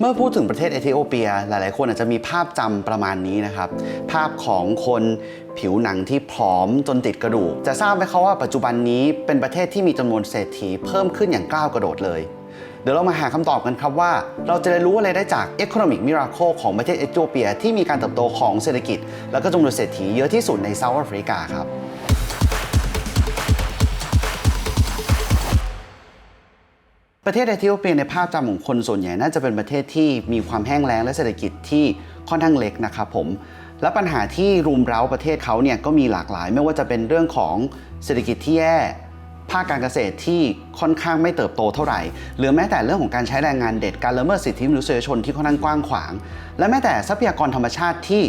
เมื่อพูดถึงประเทศเอธิโอเปีย หลาย ๆ คนอาจจะมีภาพจำประมาณนี้นะครับ ภาพของคนผิวหนังที่ผอมจนติดกระดูก จะทราบไหมครับว่าปัจจุบันนี้เป็นประเทศที่มีจำนวนเศรษฐีเพิ่มขึ้นอย่างก้าวกระโดดเลย เดี๋ยวเรามาหาคำตอบกันครับว่า เราจะได้รู้อะไรได้จาก Economic Miracle ของประเทศเอธิโอเปีย ที่มีการเติบโตของเศรษฐกิจ แล้วก็จำนวนเศรษฐีเยอะที่สุดในเซาท์แอฟริกาครับ ประเทศเอธิโอเปียในภาพจำของคนส่วนใหญ่น่าจะเป็นประเทศที่มีความแห้งแล้งและเศรษฐกิจที่ค่อนข้างเล็กนะครับผมและปัญหาที่รุมเร้าประเทศเขาเนี่ยก็มีหลากหลาย ไม่ว่าจะเป็นเรื่องของเศรษฐกิจที่แย่ภาคการเกษตรที่ค่อนข้างไม่เติบโตเท่าไหร่ หรือแม้แต่เรื่องของการใช้แรงงานเด็ดการละเมิดสิทธิมนุษยชนที่ค่อนข้างกว้างขวาง และแม้แต่ทรัพยากรธรรมชาติที่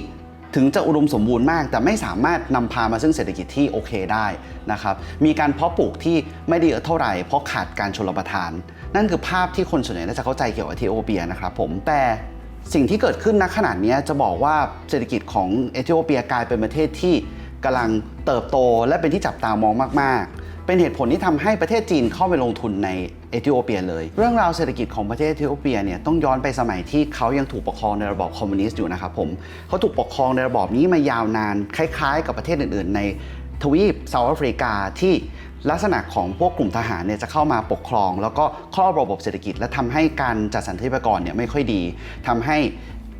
ถึงจะอุดมสมบูรณ์มาก แต่ไม่สามารถนำพามาซึ่งเศรษฐกิจที่โอเคได้นะครับมีการเพาะปลูกที่ไม่ด้เยอะเท่าไหร่เพราะขาดการชลประทาน นั่นคือภาพที่คนส่วนใหญ่น่าจะเข้าใจเกี่ยวกับเอธิโอเปียนะครับผมแต่สิ่งที่เกิดขึ้นณขนาดนี้จะบอกว่าเศรษฐกิจของเอธิโอเปียกลายเป็นประเทศที่กำลังเติบโตและเป็นที่จับตามองมาก ๆ เป็นเหตุผลที่ทำให้ประเทศจีนเข้าไปลงทุนในเอธิโอเปียเลย เรื่องราวเศรษฐกิจของประเทศเอธิโอเปียเนี่ยต้องย้อนไปสมัยที่เขายังถูกปกครองในระบอบคอมมิวนิสต์อยู่นะครับผมเขาถูกปกครองในระบอบนี้มายาวนานคล้าย ๆ กับประเทศอื่น ๆ ในทวีปเซาท์แอฟริกาที่ ลักษณะของพวกกลุ่มทหารเนี่ยจะเข้ามาปกครอง แล้วก็ครอบระบบเศรษฐกิจ และทำให้การจัดสรรทรัพยากรเนี่ยไม่ค่อยดีทำให้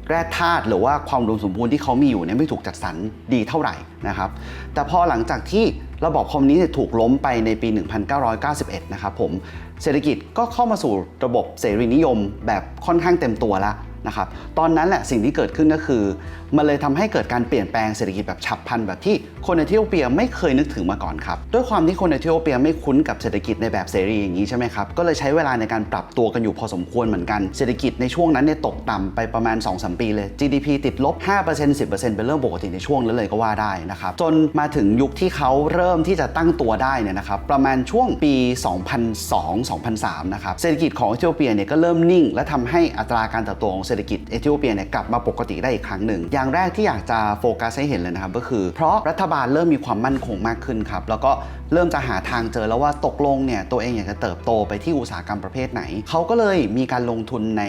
แร่ธาตุหรือว่าความอุมสมบูรณ์ที่เขามีอยู่เนี่ยไม่ถูกจัดสรรดีเท่าไหร่นะครับ แต่พอหลังจากที่ระบอบคอมมิวนิสต์ถูกล้มไปในปี 1991 นะครับผม เศรษฐกิจก็เข้ามาสู่ระบบเสรีนิยมแบบค่อนข้างเต็มตัวแล้ว นะครับตอนนั้นแหละสิ่งที่เกิดขึ้นก็คือ มันเลยทำให้เกิดการเปลี่ยนแปลงเศรษฐกิจแบบฉับพลันแบบที่คนเอธิโอเปียไม่เคยนึกถึงมาก่อนครับด้วยความที่คนเอธิโอเปียไม่คุ้นกับเศรษฐกิจในแบบเสรีอย่างนี้ใช่ไหมครับก็เลยใช้เวลาในการปรับตัวกันอยู่พอสมควรเหมือนกันเศรษฐกิจในช่วงนั้นเนี่ยตกต่ำไปประมาณ 2-3 ปีเลย GDP ติดลบ 5% 10%เป็นเรื่องปกติในช่วงนั้นเลยก็ว่าได้นะครับจนมาถึงยุคที่เขาเริ่มที่จะตั้งตัวได้เนี่ยนะครับประมาณช่วงปี 2002-2003นะครับเศรษฐกิจของเอธิโอเปียเนี่ยก็เริ่มนิ่ง และทำให้อัตราการเติบโตของเศรษฐกิจเอธิโอเปียเนี่ยกลับมาปกติได้อีกครั้งหนึ่ง อย่างแรกที่อยากจะโฟกัสให้เห็นเลยนะครับก็คือ เพราะรัฐบาลเริ่มมีความมั่นคงมากขึ้นครับแล้วก็เริ่มจะหาทางเจอแล้วว่าตกลงเนี่ยตัวเองอยากจะเติบโตไปที่อุตสาหกรรมประเภทไหน เขาก็เลยมีการลงทุนใน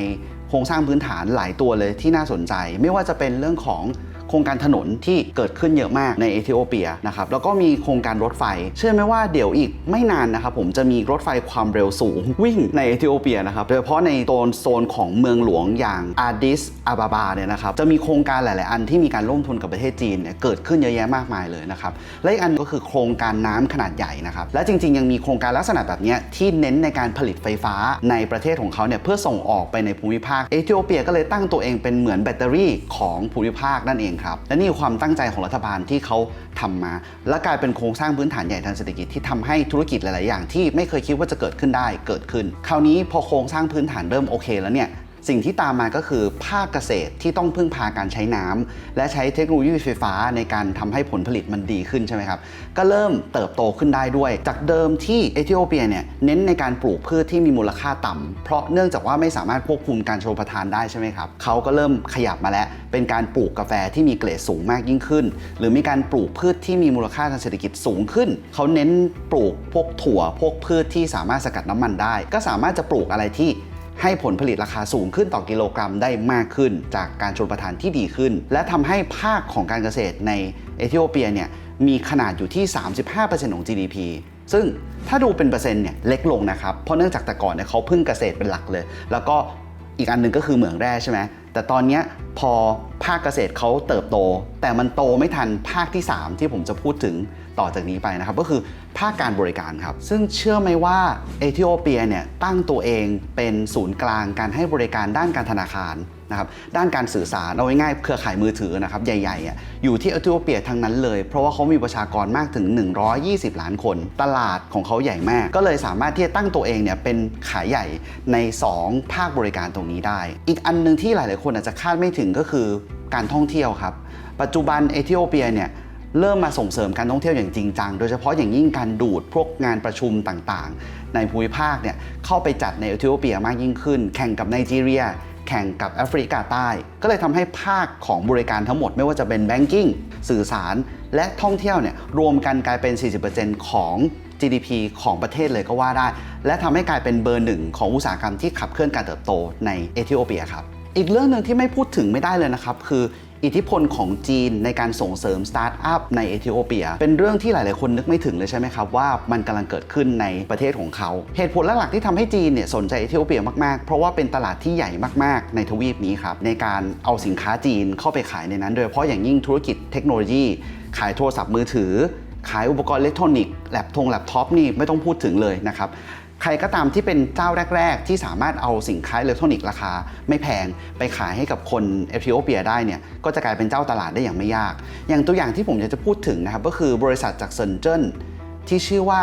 โครงสร้างพื้นฐานหลายตัวเลยที่น่าสนใจ ไม่ว่าจะเป็นเรื่องของ โครงการถนนที่เกิดขึ้นเยอะมากในเอธิโอเปียนะครับแล้วก็มีโครงการรถไฟ เชื่อไหมว่าเดี๋ยวอีกไม่นานนะครับผมจะมีรถไฟความเร็วสูงวิ่งในเอธิโอเปียนะครับโดยเฉพาะในโซนโซนของเมืองหลวงอย่างอาดิสอาบาบาเนี่ยนะครับจะมีโครงการหลาย ๆ อันที่มีการร่วมทุนกับประเทศจีนเนี่ยเกิดขึ้นเยอะแยะมากมายเลยนะครับและอีกอันก็คือโครงการน้ำขนาดใหญ่นะครับและจริง ๆ ยังมีโครงการลักษณะแบบนี้ที่เน้นในการผลิตไฟฟ้าในประเทศของเขาเนี่ยเพื่อส่งออกไปในภูมิภาคเอธิโอเปียก็เลยตั้งตัวเองเป็นเหมือนแบตเตอรี่ของภูมิภาคนั่นเองครับ และนี่คือความตั้งใจของรัฐบาลที่เขาทำมา และกลายเป็นโครงสร้างพื้นฐานใหญ่ทางเศรษฐกิจที่ทำให้ธุรกิจหลาย ๆ อย่างที่ไม่เคยคิดว่าจะเกิดขึ้นได้เกิดขึ้น คราวนี้พอโครงสร้างพื้นฐานเริ่มโอเค แล้วเนี่ย สิ่งที่ตามมาก็คือภาคเกษตรที่ต้องพึ่งพาการใช้น้ำและใช้เทคโนโลยีไฟฟ้าในการทำให้ผลผลิตมันดีขึ้นใช่ไหมครับ ก็เริ่มเติบโตขึ้นได้ด้วย จากเดิมที่เอธิโอเปียเนี่ยเน้นในการปลูกพืชที่มีมูลค่าต่ำเพราะเนื่องจากว่าไม่สามารถควบคุมการชลประทานได้ใช่ไหมครับเขาก็เริ่มขยับมาแล้ว เป็นการปลูกกาแฟที่มีเกรดสูงมากยิ่งขึ้น หรือมีการปลูกพืชที่มีมูลค่าทางเศรษฐกิจสูงขึ้น เขาเน้นปลูกพวกถั่วพวกพืชที่สามารถสกัดน้ำมันได้ ก็สามารถจะปลูกอะไรที่ ให้ผลผลิตราคาสูงขึ้นต่อกิโลกรัมได้มากขึ้น จากการชลประทานที่ดีขึ้น และทำให้ภาคของการเกษตรในเอธิโอเปียเนี่ยมีขนาดอยู่ที่ 35%ของ GDP ซึ่งถ้าดูเป็นเปอร์เซ็นต์เนี่ยเล็กลงนะครับ เพราะเนื่องจากแต่ก่อนเนี่ยเขาพึ่งเกษตรเป็นหลักเลย แล้วก็อีกอันหนึงก็คือเหมืองแร่ใช่ไหมแต่ตอนนี้พอภาคเกษตรเขาเติบโต แต่มันโตไม่ทันภาคที่ 3 ที่ผมจะพูดถึง ต่อจากนี้ไปนะครับ ก็คือภาคการบริการครับ ซึ่งเชื่อไหมว่าเอธิโอเปียเนี่ยตั้งตัวเองเป็นศูนย์กลางการให้บริการด้านการธนาคารนะครับด้านการสื่อสารเอาง่ายๆเครือข่ายมือถือนะครับใหญ่ๆอะอยู่ที่เอธิโอเปียทั้งนั้นเลย เพราะว่าเขามีประชากรมากถึง 120 ล้านคน ตลาดของเขาใหญ่มาก ก็เลยสามารถที่จะตั้งตัวเองเนี่ยเป็นขายใหญ่ใน 2 ภาคบริการตรงนี้ได้ อีกอันหนึงที่หลายๆคนอาจจะคาดไม่ถึงก็คือการท่องเที่ยวครับ ปัจจุบันเอธิโอเปียเนี่ย เริ่มมาส่งเสริมการท่องเที่ยวอย่างจริงจัง โดยเฉพาะอย่างยิ่งการดูดพวกงานประชุมต่างๆ ในภูมิภาคเนี่ยเข้าไปจัดในเอธิโอเปียมากยิ่งขึ้น แข่งกับไนจีเรีย แข่งกับแอฟริกาใต้ ก็เลยทำให้ภาคของบริการทั้งหมดไม่ว่าจะเป็นแบงกิ้งสื่อสาร และท่องเที่ยวเนี่ยรวมกันกลายเป็น 40%ของ GDP ของประเทศเลยก็ว่าได้ และทำให้กลายเป็นเบอร์หนึ่งของอุตสาหกรรมที่ขับเคลื่อนการเติบโตในเอธิโอเปียครับ อีกเรื่องหนึ่งที่ไม่พูดถึงไม่ได้เลยนะครับ คืออิทธิพลของจีนในการส่งเสริมสตาร์ทอัพในเอธิโอเปีย เป็นเรื่องที่หลาย ๆ คนนึกไม่ถึงเลยใช่ไหมครับว่ามันกำลังเกิดขึ้นในประเทศของเขา เหตุผลหลัก ๆ ที่ทำให้จีนเนี่ยสนใจเอธิโอเปียมาก ๆ เพราะว่าเป็นตลาดที่ใหญ่มาก ๆ ในทวีปนี้ครับ ในการเอาสินค้าจีนเข้าไปขายในนั้น โดยเฉพาะอย่างยิ่งธุรกิจเทคโนโลยี ขายโทรศัพท์มือถือ ขายอุปกรณ์อิเล็กทรอนิกส์แล็ปทงแล็ปท็อปนี่ไม่ต้องพูดถึงเลยนะครับ ใครก็ตามที่เป็นเจ้าแรก ๆ ที่สามารถเอาสินค้าอิเล็กทรอนิกส์ราคาไม่แพงไปขายให้กับคนเอธิโอเปียได้เนี่ยก็จะกลายเป็นเจ้าตลาดได้อย่างไม่ยาก อย่างตัวอย่างที่ผมอยากจะพูดถึงนะครับก็คือบริษัทจากเซินเจิ้นที่ชื่อว่า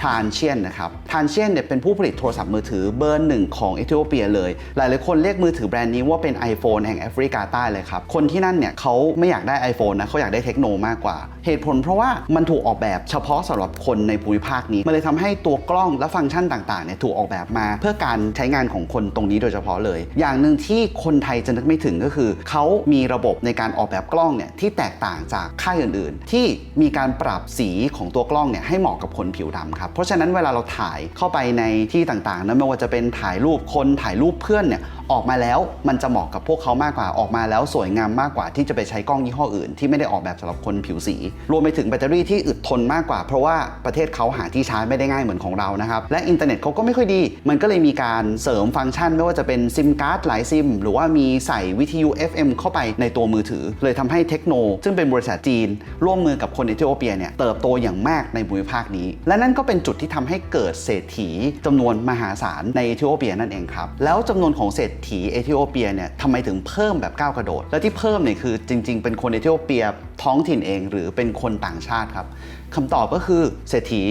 ทรานเชียนนะครับทรานเชียนเนี่ยเป็นผู้ผลิตโทรศัพท์มือถือเบอร์หนึ่งของเอธิโอเปียเลย หลายๆคนเรียกมือถือแบรนด์นี้ว่าเป็น iPhone แห่งแอฟริกาใต้เลยครับ คนที่นั่นเนี่ยเขาไม่อยากได้ iPhone นะเขาอยากได้เทคโนมากกว่า เหตุผลเพราะว่ามันถูกออกแบบเฉพาะสำหรับคนในภูมิภาคนี้ มันเลยทำให้ตัวกล้องและฟังก์ชันต่างๆเนี่ยถูกออกแบบมา เพื่อการใช้งานของคนตรงนี้โดยเฉพาะเลย อย่างหนึ่งที่คนไทยจะนึกไม่ถึงก็คือเขามีระบบในการออกแบบกล้องเนี่ยที่แตกต่างจากค่ายอื่น ๆ ที่มีการปรับสีของตัวกล้องเนี่ยให้เหมาะกับคนผิวดำครับเพราะฉะนั้นเวลาเราถ่ายเข้าไปในที่ต่างๆนั้นไม่ว่าจะเป็นถ่ายรูปคนถ่ายรูปเพื่อนเนี่ย ออกมาแล้วมันจะเหมาะกับพวกเขามากกว่าออกมาแล้วสวยงามมากกว่าที่จะไปใช้กล้องยี่ห้ออื่น ที่ไม่ได้ออกแบบสำหรับคนผิวสี รวมไปถึงแบตเตอรี่ที่อึดทนมากกว่า เพราะว่าประเทศเขาหาที่ชาร์จไม่ได้ง่ายเหมือนของเรานะครับและอินเทอร์เน็ตเขาก็ไม่ค่อยดี มันก็เลยมีการเสริมฟังก์ชัน ไม่ว่าจะเป็นซิมการ์ดหลายซิมหรือว่ามีใส่วิทยุ FM เข้าไปในตัวมือถือ เลยทำให้เทคโนซึ่งเป็นบริษัทจีน ร่วมมือกับคนเอธิโอเปียเนี่ยเติบโตอย่างมากในภูมิภาคนี้ และนั่นก็เป็นจุดที่ทำให้เกิดเศรษฐีจำนวนมหาศาลในเอธิโอเปียนั่นเองครับแล้วจำนวนของเศรษฐีเอธิโอเปียเนี่ยทำไมถึงเพิ่มแบบก้าวกระโดด และที่เพิ่มเนี่ยคือจริง ๆ เป็นคนเอธิโอเปียท้องถิ่นเอง หรือเป็นคนต่างชาติครับคำตอบก็คือเศรษฐี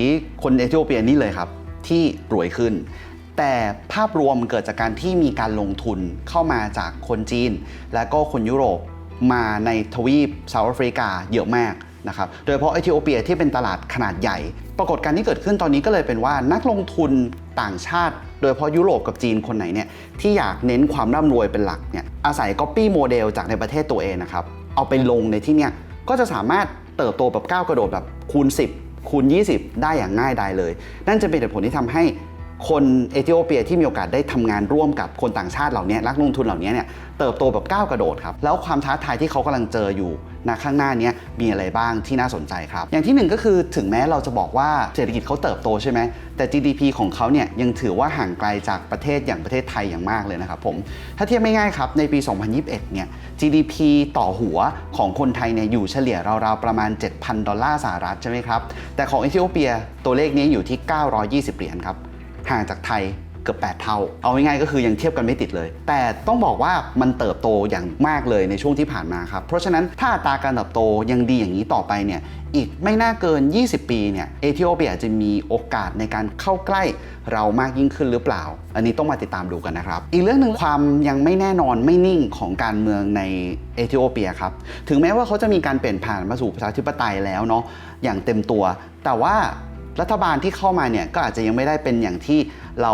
คนเอธิโอเปียนี่เลยครับ ที่รวยขึ้น แต่ภาพรวมเกิดจากการที่มีการลงทุนเข้ามาจากคนจีน และก็คนยุโรปมาในทวีปเซาท์แอฟริกาเยอะมากนะครับ โดยเฉพาะเอธิโอเปียที่เป็นตลาดขนาดใหญ่ ปรากฏการณ์ที่เกิดขึ้นตอนนี้ก็เลยเป็นว่านักลงทุนต่างชาติ โดยเพราะยุโรปกับจีนคนไหนเนี่ยที่อยากเน้นความร่ำรวยเป็นหลักเนี่ยอาศัย Copy โมเดลจากในประเทศตัวเองนะครับเอาไปลงในที่เนี่ยก็จะสามารถเติบโตแบบก้าวกระโดดแบบคูณ 10 คูณ 20 ได้อย่างง่ายดายเลย นั่นจะเป็นเหตุผลที่ทำให้ คนเอธิโอเปียที่มีโอกาสได้ทำงานร่วมกับคนต่างชาติเหล่านี้นักลงทุนเหล่านี้เนี่ยเติบโตแบบก้าวกระโดดครับ แล้วความท้าทายที่เขากำลังเจออยู่ณข้างหน้านี้มีอะไรบ้างที่น่าสนใจครับ อย่างที่หนึ่งก็คือถึงแม้เราจะบอกว่าเศรษฐกิจเขาเติบโตใช่ไหมแต่ GDP ของเขาเนี่ยยังถือว่าห่างไกลจากประเทศอย่างประเทศไทยอย่างมากเลยนะครับผมถ้าเทียบไม่ง่ายครับในปี 2021 เนี่ย GDP ต่อหัวของคนไทยเนี่ยอยู่เฉลี่ยราวๆประมาณ 7,000 ดอลลาร์สหรัฐใช่ไหมครับแต่ของเอธิโอเปียตัวเลขนี้อยู่ที่ 920 เหรียญครับ ห่างจากไทยเกือบ 8 เท่า เอาง่ายๆก็คือยังเทียบกันไม่ติดเลย แต่ต้องบอกว่ามันเติบโตอย่างมากเลยในช่วงที่ผ่านมาครับ เพราะฉะนั้นถ้าอัตราการเติบโตยังดีอย่างนี้ต่อไปเนี่ย อีกไม่น่าเกิน 20 ปีเนี่ย เอธิโอเปียอาจจะมีโอกาสในการเข้าใกล้เรามากยิ่งขึ้นหรือเปล่า อันนี้ต้องมาติดตามดูกันนะครับ อีกเรื่องหนึ่งความยังไม่แน่นอนไม่นิ่งของการเมืองในเอธิโอเปียครับ ถึงแม้ว่าเขาจะมีการเปลี่ยนผ่านมาสู่ประชาธิปไตยแล้วเนาะ อย่างเต็มตัว แต่ว่า รัฐบาลที่เข้ามาเนี่ยก็อาจจะยังไม่ได้เป็นอย่างที่เรา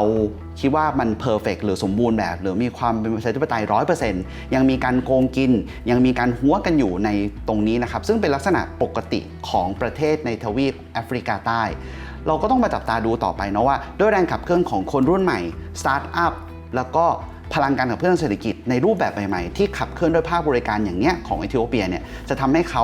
คิดว่ามันเพอร์เฟกหรือสมบูรณ์แบบ หรือมีความเป็นประชาธิปไตยร้อยเปอร์เซ็นต์ยังมีการโกงกิน ยังมีการหัวกันอยู่ในตรงนี้นะครับ ซึ่งเป็นลักษณะปกติของประเทศในทวีปแอฟริกาใต้ เราก็ต้องมาจับตาดูต่อไปนะว่า ด้วยแรงขับเคลื่อนของคนรุ่นใหม่สตาร์ทอัพแล้วก็พลังการขับเคลื่อนเศรษฐกิจในรูปแบบใหม่ๆ ที่ขับเคลื่อนด้วยภาคบริการอย่างเนี้ยของเอธิโอเปียเนี่ยจะทำให้เขา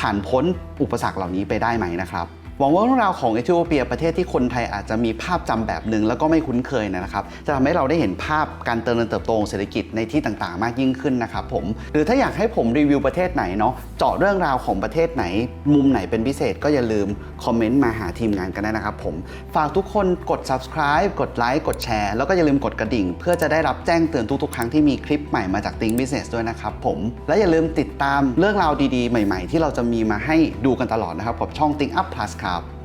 ผ่านพ้นอุปสรรคเหล่านี้ไปได้ไหมนะครับ หวังว่าเรื่องราวของเอธิโอเปียประเทศที่คนไทยอาจจะมีภาพจำแบบหนึ่งแล้วก็ไม่คุ้นเคยนะครับ จะทำให้เราได้เห็นภาพการเติบโตของเศรษฐกิจในที่ต่างๆ มากยิ่งขึ้นนะครับผม หรือถ้าอยากให้ผมรีวิวประเทศไหนเนาะ เจาะเรื่องราวของประเทศไหน มุมไหนเป็นพิเศษก็อย่าลืมคอมเมนต์มาหาทีมงานกันได้นะครับผม ฝากทุกคนกด subscribe กดไลค์ กดแชร์ แล้วก็อย่าลืมกดกระดิ่ง เพื่อจะได้รับแจ้งเตือนทุกๆ ครั้งที่มีคลิปใหม่มาจาก Think Business ด้วยนะครับผม และอย่าลืมติดตามเรื่องราวดีๆ ใหม่ ๆ ที่เราจะมีมาให้ดูกันตลอดนะครับกับช่อง Think Up Plus ครับ